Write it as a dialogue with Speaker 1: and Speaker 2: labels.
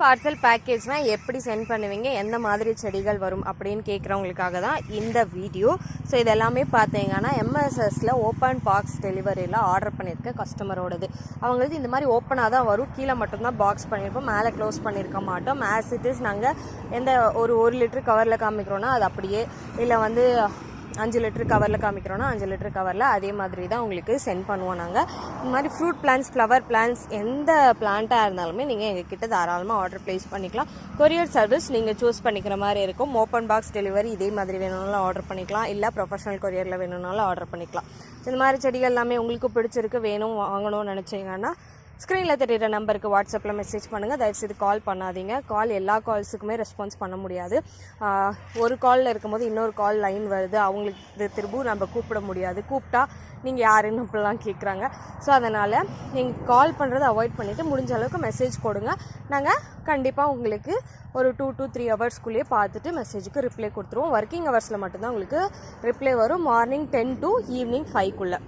Speaker 1: Parcel பேக்கேஜ்னால் எப்படி send பண்ணுவீங்க? எந்த மாதிரி செடிகள் வரும் அப்படின்னு கேட்குறவங்களுக்காக தான் இந்த வீடியோ ஸோ இதெல்லாமே பார்த்தீங்கன்னா எம்எஸ்எஸில் ஓப்பன் பாக்ஸ் டெலிவரியில் ஆர்டர் பண்ணியிருக்க கஸ்டமரோடது அவங்களுக்கு இந்த மாதிரி ஓப்பனாக தான் வரும். கீழே மட்டும்தான் பாக்ஸ் பண்ணியிருப்போம் மேலே க்ளோஸ் பண்ணியிருக்க மாட்டோம். ஆஸ் இட் இஸ் நாங்கள் எந்த ஒரு ஒரு லிட்டர் கவரில் காமிக்கிறோன்னா அது அப்படியே இல்லை வந்து அஞ்சு லிட்டர் கவரில் காமிக்கிறோன்னா அஞ்சு லிட்டர் கவரில் அதே மாதிரி தான் உங்களுக்கு சென்ட் பண்ணுவோம் நாங்கள் இந்த மாதிரி ஃப்ரூட் பிளான்ஸ் ஃப்ளவர் பிளான்ஸ் எந்த பிளான்ட்டாக இருந்தாலுமே நீங்கள் எங்ககிட்ட தாராளமாக ஆர்டர் ப்ளேஸ் பண்ணிக்கலாம். கொரியர் சர்வீஸ் நீங்கள் சூஸ் பண்ணிக்கிற மாதிரி இருக்கும். ஓப்பன் பாக்ஸ் டெலிவரி இதே மாதிரி வேணும்னாலும் ஆர்டர் பண்ணிக்கலாம். இல்லை ப்ரொஃபஷனல் கொரியரில் வேணும்னாலும் ஆர்டர் பண்ணிக்கலாம். இந்த மாதிரி செடிகள் எல்லாமே உங்களுக்கு பிடிச்சிருக்கு வேணும் வாங்கணும்னு நினச்சிங்கன்னா ஸ்க்ரீனில் தெரியுற நம்பருக்கு வாட்ஸ்அப்பில் மெசேஜ் பண்ணுங்கள் தயவுசெய்து கால் பண்ணாதீங்க. கால் எல்லா கால்ஸுக்குமே ரெஸ்பான்ஸ் பண்ண முடியாது. ஒரு காலில் இருக்கும்போது இன்னொரு கால் லைன் வருது. அவங்களுக்கு இது திரும்பவும் நம்ம கூப்பிட முடியாது. கூப்பிட்டா நீங்கள் யாருன்னு அப்படிலாம் கேட்குறாங்க ஸோ அதனால் நீங்கள் கால் பண்ணுறதை அவாய்ட் பண்ணிவிட்டு முடிஞ்ச அளவுக்கு மெசேஜ் கொடுங்க. நாங்கள் கண்டிப்பாக உங்களுக்கு ஒரு டூ டூ த்ரீ ஹவர்ஸ்க்குள்ளேயே பார்த்துட்டு மெசேஜுக்கு ரிப்ளை கொடுத்துருவோம். ஒர்க்கிங் ஹவர்ஸில் மட்டும்தான் உங்களுக்கு ரிப்ளை வரும். Morning ten to evening ஃபைவ்க்குள்ளே